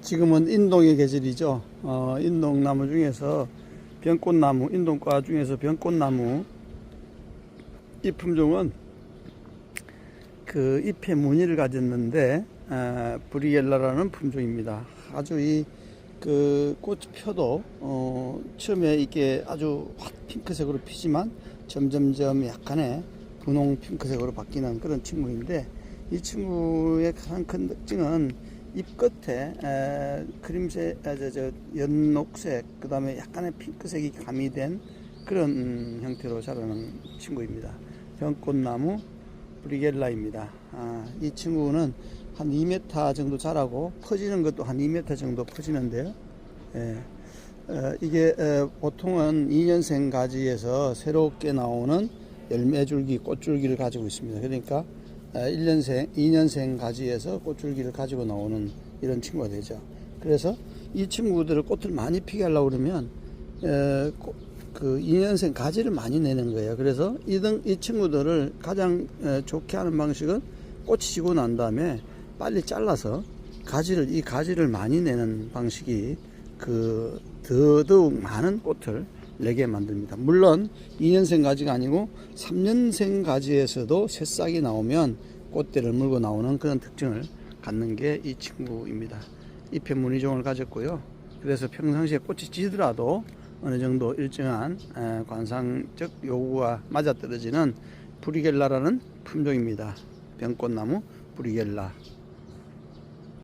지금은 인동의 계절이죠. 어, 인동나무 중에서 병꽃나무, 인동과 중에서 병꽃나무 이 품종은 그 잎에 무늬를 가졌는데 에, 브리엘라라는 품종입니다. 아주 이 그꽃 펴도 어, 처음에 이게 아주 핫 핑크색으로 피지만 점점점 약간의 분홍 핑크색으로 바뀌는 그런 친구인데 이 친구의 가장 큰 특징은 잎 끝에 에, 크림색, 아, 저, 저, 연녹색, 그 다음에 약간의 핑크색이 가미된 그런 음, 형태로 자라는 친구입니다. 병꽃나무 브리겔라입니다. 아, 이 친구는 한 2m 정도 자라고 퍼지는 것도 한 2m 정도 퍼지는데요. 예. 어, 이게 어, 보통은 2년생 가지에서 새롭게 나오는 열매줄기, 꽃줄기를 가지고 있습니다. 그러니까 어, 1년생, 2년생 가지에서 꽃줄기를 가지고 나오는 이런 친구가 되죠. 그래서 이 친구들을 꽃을 많이 피게 하려고 그러면 그 2년생 가지를 많이 내는 거예요. 그래서 이, 친구들을 가장 에, 좋게 하는 방식은 꽃이 지고 난 다음에 빨리 잘라서 가지를 이 가지를 많이 내는 방식이 그 더더욱 많은 꽃을 내게 만듭니다. 물론 2년생 가지가 아니고 3년생 가지에서도 새싹이 나오면 꽃대를 물고 나오는 그런 특징을 갖는 게 이 친구입니다. 잎에 무늬종을 가졌고요. 그래서 평상시에 꽃이 지더라도 어느 정도 일정한 에, 관상적 요구가 맞아떨어지는 브리겔라라는 품종입니다. 병꽃나무 브리겔라.